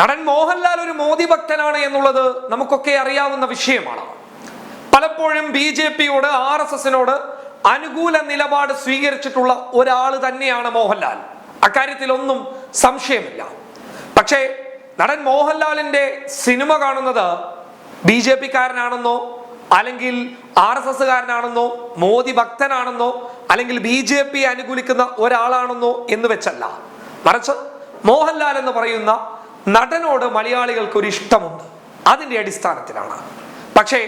നടൻ മോഹൻലാൽ ഒരു മോദി ഭക്തനാണ് എന്നുള്ളത് നമുക്കൊക്കെ അറിയാവുന്ന വിഷയമാണ്. പലപ്പോഴും ബി ജെ പിയോട് ആർ എസ് എസിനോട് അനുകൂല നിലപാട് സ്വീകരിച്ചിട്ടുള്ള ഒരാൾ തന്നെയാണ് മോഹൻലാൽ. അക്കാര്യത്തിൽ ഒന്നും സംശയമില്ല. പക്ഷേ നടൻ മോഹൻലാലിന്റെ സിനിമ കാണുന്നത് ബി ജെ പിക്കാരനാണെന്നോ അല്ലെങ്കിൽ ആർ എസ് എസ്സുകാരനാണെന്നോ മോദി ഭക്തനാണെന്നോ അല്ലെങ്കിൽ ബി ജെ പി അനുകൂലിക്കുന്ന ഒരാളാണെന്നോ എന്ന് വെച്ചല്ല. മറിച്ച് മോഹൻലാൽ എന്ന് പറയുന്ന നടനോട് മലയാളികൾക്ക് ഒരു ഇഷ്ടമുണ്ട് അതിന്റെ അടിസ്ഥാനത്തിലാണ്. പക്ഷേ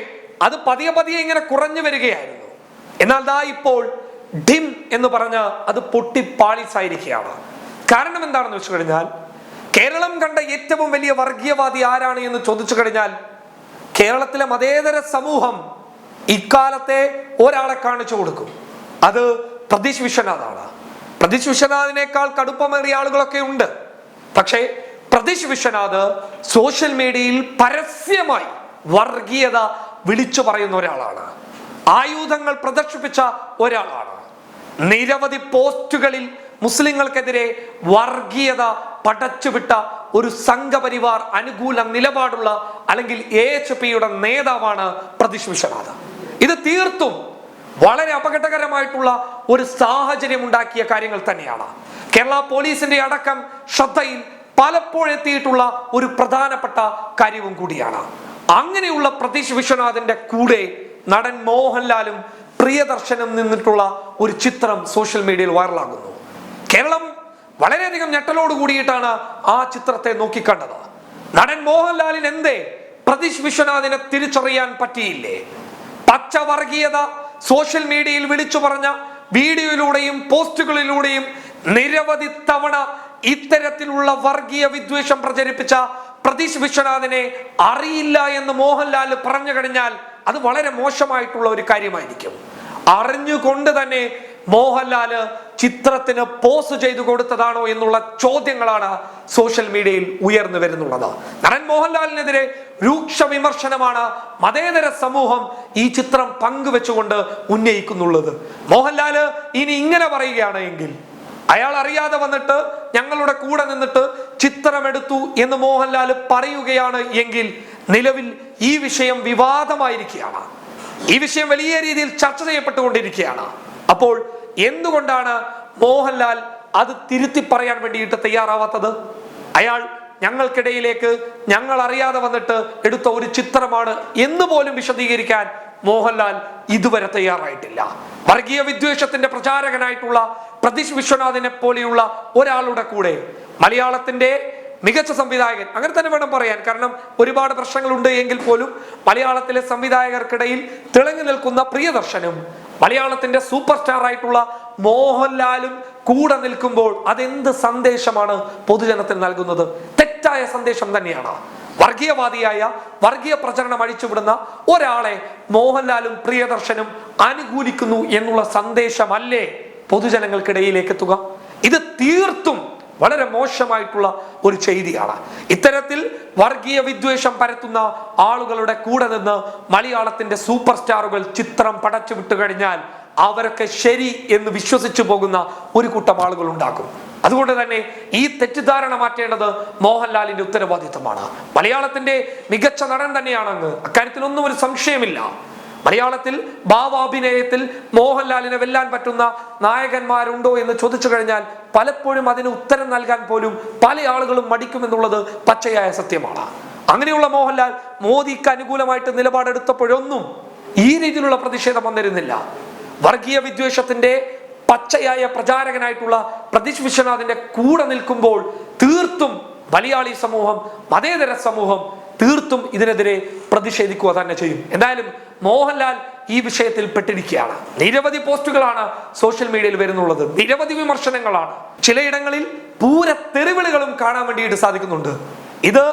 അത് പതിയെ പതിയെ ഇങ്ങനെ കുറഞ്ഞു വരികയായിരുന്നു. എന്നാൽ ദാ ഇപ്പോൾ ഡിം എന്ന് പറഞ്ഞ അത് പൊട്ടിപ്പാളിസായിരിക്കുകയാണ് കാരണം എന്താണെന്ന് വെച്ച് കഴിഞ്ഞാൽ കേരളം കണ്ട ഏറ്റവും വലിയ വർഗീയവാദി ആരാണ് എന്ന് ചോദിച്ചു കഴിഞ്ഞാൽ കേരളത്തിലെ മതേതര സമൂഹം ഇക്കാലത്തെ ഒരാളെ കാണിച്ചു കൊടുക്കും. അത് പ്രതീഷ് വിശ്വനാഥാണ്. പ്രതീഷ് വിശ്വനാഥിനേക്കാൾ കടുപ്പമേറിയ ആളുകളൊക്കെ ഉണ്ട്. പക്ഷേ പ്രതീഷ് വിശ്വനാഥ് സോഷ്യൽ മീഡിയയിൽ പരസ്യമായി വർഗീയത വിളിച്ചു പറയുന്ന ഒരാളാണ്. ആയുധങ്ങൾ പ്രദർശിപ്പിച്ച ഒരാളാണ്. നിരവധി പോസ്റ്റുകളിൽ മുസ്ലിങ്ങൾക്കെതിരെ വർഗീയത പടച്ചുവിട്ട ഒരു സംഘപരിവാർ അനുകൂല നിലപാടുള്ള അല്ലെങ്കിൽ എ എച്ച് പിയുടെ നേതാവാണ് പ്രതീഷ് വിശ്വനാഥ്. ഇത് തീർത്തും വളരെ അപകടകരമായിട്ടുള്ള ഒരു സാഹചര്യം ഉണ്ടാക്കിയ കാര്യങ്ങൾ തന്നെയാണ്. കേരള പോലീസിന്റെ അടക്കം ശ്രദ്ധയിൽ പലപ്പോഴെത്തിയിട്ടുള്ള ഒരു പ്രധാനപ്പെട്ട കാര്യവും കൂടിയാണ്. അങ്ങനെയുള്ള പ്രതീഷ് വിശ്വനാഥിന്റെ കൂടെ നടൻ മോഹൻലാലും പ്രിയദർശനും നിന്നിട്ടുള്ള ഒരു ചിത്രം സോഷ്യൽ മീഡിയയിൽ വൈറലാകുന്നു. കേരളം വളരെയധികം ഞെട്ടലോട് കൂടിയിട്ടാണ് ആ ചിത്രത്തെ നോക്കിക്കണ്ടത്. നടൻ മോഹൻലാലിന് എന്തേ? പ്രതീഷ് വിശ്വനാഥിനെ തിരിച്ചറിയാൻ പറ്റിയില്ലേ? പച്ചവർഗീയത സോഷ്യൽ മീഡിയയിൽ വിളിച്ചു പറഞ്ഞ വീഡിയോയിലൂടെയും പോസ്റ്റുകളിലൂടെയും നിരവധി തവണ ഇത്തരത്തിലുള്ള വർഗീയ വിദ്വേഷം പ്രചരിപ്പിച്ച പ്രതീഷ് വിശ്വനാഥിനെ അറിയില്ല എന്ന് മോഹൻലാൽ പറഞ്ഞു കഴിഞ്ഞാൽ അത് വളരെ മോശമായിട്ടുള്ള ഒരു കാര്യമായിരിക്കും. അറിഞ്ഞുകൊണ്ട് തന്നെ മോഹൻലാൽ ചിത്രത്തിന് പോസ് ചെയ്തു കൊടുത്തതാണോ എന്നുള്ള ചോദ്യങ്ങളാണ് സോഷ്യൽ മീഡിയയിൽ ഉയർന്നു വരുന്നുള്ളത്. നടൻ മോഹൻലാലിനെതിരെ രൂക്ഷ വിമർശനമാണ് മതേതര സമൂഹം ഈ ചിത്രം പങ്കുവെച്ചുകൊണ്ട് ഉന്നയിക്കുന്നുള്ളത്. മോഹൻലാൽ ഇനി ഇങ്ങനെ പറയുകയാണ് എങ്കിൽ അയാൾ അറിയാതെ വന്നിട്ട് ഞങ്ങളുടെ കൂടെ നിന്നിട്ട് ചിത്രമെടുത്തു എന്ന് മോഹൻലാൽ പറയുകയാണ് എങ്കിൽ നിലവിൽ ഈ വിഷയം വിവാദമായിരിക്കുകയാണ്. ഈ വിഷയം വലിയ രീതിയിൽ ചർച്ച ചെയ്യപ്പെട്ടുകൊണ്ടിരിക്കുകയാണ്. അപ്പോൾ എന്തുകൊണ്ടാണ് മോഹൻലാൽ അത് തിരുത്തി പറയാൻ വേണ്ടിയിട്ട് തയ്യാറാവാത്തത്? അയാൾ ഞങ്ങൾക്കിടയിലേക്ക് ഞങ്ങൾ അറിയാതെ വന്നിട്ട് എടുത്ത ഒരു ചിത്രമാണ് എന്ന് പോലും വിശദീകരിക്കാൻ മോഹൻലാൽ ഇതുവരെ തയ്യാറായിട്ടില്ല. വർഗീയ വിദ്വേഷത്തിന്റെ പ്രചാരകനായിട്ടുള്ള പ്രതീഷ് വിശ്വനാഥിനെ പോലെയുള്ള ഒരാളുടെ കൂടെ മലയാളത്തിന്റെ മികച്ച സംവിധായകൻ അങ്ങനെ തന്നെ വേണം പറയാൻ. കാരണം ഒരുപാട് പ്രശ്നങ്ങളുണ്ട് എങ്കിൽ പോലും മലയാളത്തിലെ സംവിധായകർക്കിടയിൽ തിളങ്ങി നിൽക്കുന്ന പ്രിയദർശനും മലയാളത്തിന്റെ സൂപ്പർ സ്റ്റാർ ആയിട്ടുള്ള മോഹൻലാലും കൂടെ നിൽക്കുമ്പോൾ അതെന്ത് സന്ദേശമാണ് പൊതുജനത്തിന് നൽകുന്നത്? തെറ്റായ സന്ദേശം തന്നെയാണ്. വർഗീയവാദിയായ വർഗീയ പ്രചരണം അഴിച്ചുവിടുന്ന ഒരാളെ മോഹൻലാലും പ്രിയദർശനും അനുകൂലിക്കുന്നു എന്നുള്ള സന്ദേശമല്ലേ പൊതുജനങ്ങൾക്കിടയിലേക്ക് എത്തുക ഇത് തീർത്തും വളരെ മോശമായിട്ടുള്ള ഒരു ചെയ്തിയാണ്. ഇത്തരത്തിൽ വർഗീയ വിദ്വേഷം പരത്തുന്ന ആളുകളുടെ കൂടെ നിന്ന് മലയാളത്തിന്റെ സൂപ്പർ സ്റ്റാറുകൾ ചിത്രം പടച്ചു വിട്ടു കഴിഞ്ഞാൽ അവരൊക്കെ ശരി എന്ന് വിശ്വസിച്ചു പോകുന്ന ഒരു കൂട്ടം ആളുകൾ ഉണ്ടാകും അതുകൊണ്ട് തന്നെ ഈ തെറ്റിദ്ധാരണ മാറ്റേണ്ടത് മോഹൻലാലിന്റെ ഉത്തരവാദിത്തമാണ്. മലയാളത്തിന്റെ മികച്ച നടൻ തന്നെയാണ് അങ്ങ്. അക്കാര്യത്തിലൊന്നും ഒരു സംശയമില്ല. മലയാളത്തിൽ ഭാവാഭിനയത്തിൽ മോഹൻലാലിനെ വെല്ലാൻ പറ്റുന്ന നായകന്മാരുണ്ടോ എന്ന് ചോദിച്ചു കഴിഞ്ഞാൽ പലപ്പോഴും അതിന് ഉത്തരം നൽകാൻ പോലും പല ആളുകളും മടിക്കുമെന്നുള്ളത് പച്ചയായ സത്യമാണ്. അങ്ങനെയുള്ള മോഹൻലാൽ മോദിക്ക് അനുകൂലമായിട്ട് നിലപാടെടുത്തപ്പോഴൊന്നും ഈ രീതിയിലുള്ള പ്രതിഷേധം വന്നിരുന്നില്ല. വർഗീയ വിദ്വേഷത്തിന്റെ പച്ചയായ പ്രചാരകനായിട്ടുള്ള പ്രതീഷ് വിശ്വനാഥിന്റെ കൂടെ നിൽക്കുമ്പോൾ തീർത്തും മലയാളി സമൂഹം മതേതര സമൂഹം തീർത്തും ഇതിനെതിരെ പ്രതിഷേധിക്കുക തന്നെ ചെയ്യും. എന്തായാലും മോഹൻലാൽ ഈ വിഷയത്തിൽ പെട്ടിരിക്കുകയാണ്. നിരവധി പോസ്റ്റുകളാണ് സോഷ്യൽ മീഡിയയിൽ വരുന്നുള്ളത്. നിരവധി വിമർശനങ്ങളാണ്. ചിലയിടങ്ങളിൽ പൂര തെറിവിളികളും കാണാൻ വേണ്ടിയിട്ട് സാധിക്കുന്നുണ്ട്. ഇത്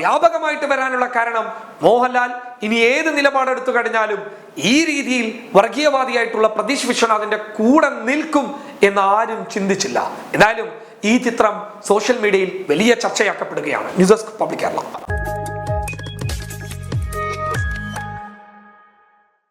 വ്യാപകമായിട്ട് വരാനുള്ള കാരണം മോഹൻലാൽ ഇനി ഏത് നിലപാടെടുത്തു കഴിഞ്ഞാലും ഈ രീതിയിൽ വർഗീയവാദിയായിട്ടുള്ള പ്രതീഷ് വിശ്വനാഥിന്റെ കൂടെ നിൽക്കും എന്ന് ആരും ചിന്തിച്ചില്ല. എന്തായാലും ഈ ചിത്രം സോഷ്യൽ മീഡിയയിൽ വലിയ ചർച്ചയാക്കപ്പെടുകയാണ്. News desk public Kerala.